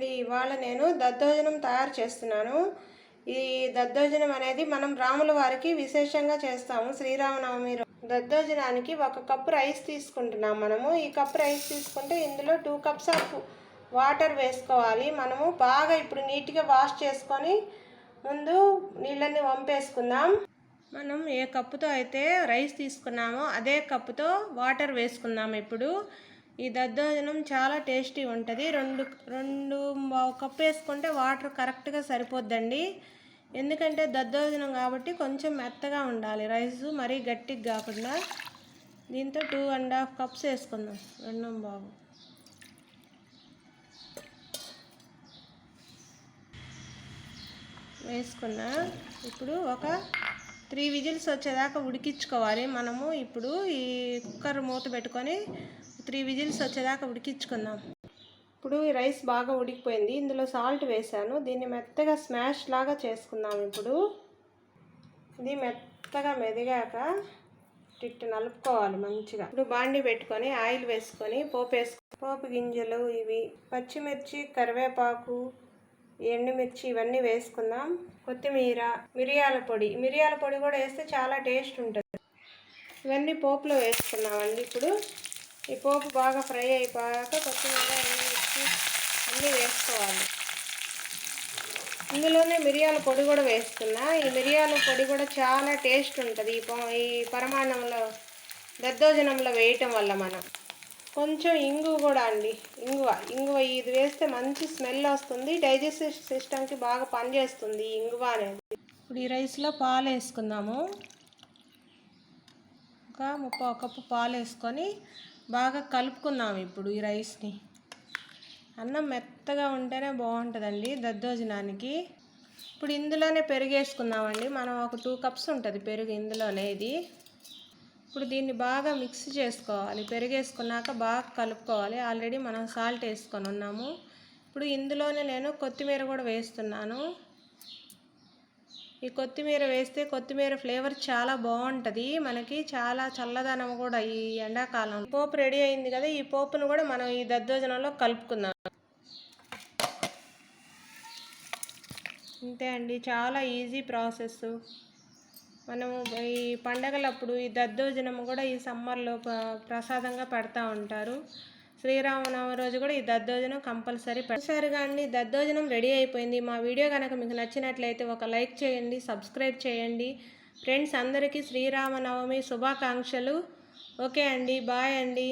అండి ఇవాళ నేను దద్దోజనం తయారు చేస్తున్నాను. ఈ దద్దోజనం అనేది మనం రాముల వారికి విశేషంగా చేస్తాము శ్రీరామనవమి దద్దోజనానికి ఒక కప్పు రైస్ తీసుకుంటున్నాం మనము. ఈ కప్పు రైస్ తీసుకుంటే ఇందులో టూ కప్స్ ఆఫ్ వాటర్ వేసుకోవాలి. మనము బాగా ఇప్పుడు నీట్గా వాష్ చేసుకొని ముందు నీళ్ళని వంపేసుకుందాం. మనం ఏ కప్పుతో అయితే రైస్ తీసుకున్నామో అదే కప్పుతో వాటర్ వేసుకుందాం ఇప్పుడు. ఈ దద్దోజనం చాలా టేస్టీ ఉంటుంది. రెండు రెండు కప్పు వేసుకుంటే వాటర్ కరెక్ట్గా సరిపోద్దండి. ఎందుకంటే దద్దోజనం కాబట్టి కొంచెం మెత్తగా ఉండాలి. రైస్ మరీ గట్టిగా కాకుండా దీంతో టూ అండ్ హాఫ్ కప్స్ వేసుకుందాం. రెండు బాబు. వేసుకున్నా. ఇప్పుడు ఒక త్రీ విజిల్స్ వచ్చేదాకా ఉడికించుకోవాలి. మనము ఇప్పుడు ఈ కుక్కర్ మూత పెట్టుకొని త్రీ విజిల్స్ వచ్చేదాకా ఉడికించుకుందాం. ఇప్పుడు ఈ రైస్ బాగా ఉడికిపోయింది. ఇందులో సాల్ట్ వేసాను దీన్ని మెత్తగా స్మాష్ లాగా చేసుకుందాం ఇప్పుడు. ఇది మెత్తగా మెదిగాక ఇట్టు నలుపుకోవాలి మంచిగా. ఇప్పుడు బాండి పెట్టుకొని ఆయిల్ వేసుకొని పోపు వేసుకు పోపు గింజలు ఇవి పచ్చిమిర్చి కరివేపాకు ఎండుమిర్చి ఇవన్నీ వేసుకుందాం. కొత్తిమీర మిరియాల పొడి. మిరియాల పొడి కూడా వేస్తే చాలా టేస్ట్ ఉంటుంది. ఇవన్నీ పోపులో వేసుకున్నామండి ఇప్పుడు. ఈ పోపు బాగా ఫ్రై అయిపోయాక కొత్తిమీర ఎండుమిర్చి అన్నీ వేసుకోవాలి. ఇందులోనే మిరియాల పొడి కూడా వేస్తున్నా. ఈ మిరియాల పొడి కూడా చాలా టేస్ట్ ఉంటుంది. ఈ ప- ఈ పరమాన్నంలో దద్దోజనంలో వేయటం వల్ల మనం. కొంచెం ఇంగువ కూడా అండి. ఇంగువ ఇంగువ ఇది వేస్తే మంచి స్మెల్ వస్తుంది. డైజెస్టివ్ సిస్టమ్కి బాగా పనిచేస్తుంది ఈ ఇంగువ అనేది. ఇప్పుడు ఈ రైస్లో పాలు వేసుకుందాము. ఒక ముప్పై కప్పు పాలు వేసుకొని బాగా కలుపుకుందాం ఇప్పుడు ఈ రైస్ని. అన్నం మెత్తగా ఉంటేనే బాగుంటుందండి దద్దోజనానికి. ఇప్పుడు ఇందులోనే పెరుగు వేసుకుందామండి మనం ఒక టూ కప్స్ ఉంటుంది పెరుగు ఇందులోనే ఇది. ఇప్పుడు దీన్ని బాగా మిక్స్ చేసుకోవాలి. పెరుగు వేసుకున్నాక బాగా కలుపుకోవాలి. ఆల్రెడీ మనం సాల్ట్ వేసుకొని ఉన్నాము. ఇప్పుడు ఇందులోనే నేను కొత్తిమీర కూడా వేస్తున్నాను. ఈ కొత్తిమీర వేస్తే కొత్తిమీర ఫ్లేవర్ చాలా బాగుంటుంది. మనకి చాలా చల్లదనం కూడా ఈ ఎండాకాలం. పోపు రెడీ అయింది కదా ఈ పోపును కూడా మనం ఈ దద్దోజనంలో కలుపుకుందాం. అంతే అండి చాలా ఈజీ ప్రాసెస్. మనము ఈ పండగలప్పుడు ఈ దద్దోజనం కూడా ఈ సమ్మర్లో ప్రసాదంగా పెడతా ఉంటారు. శ్రీరామనవమి రోజు కూడా ఈ దద్దోజనం కంపల్సరీ చూసారుగా అండి దద్దోజనం రెడీ అయిపోయింది. మా వీడియో కనుక మీకు నచ్చినట్లయితే ఒక లైక్ చేయండి సబ్స్క్రైబ్ చేయండి. ఫ్రెండ్స్ అందరికీ శ్రీరామనవమి శుభాకాంక్షలు. ఓకే అండి బాయ్ అండి.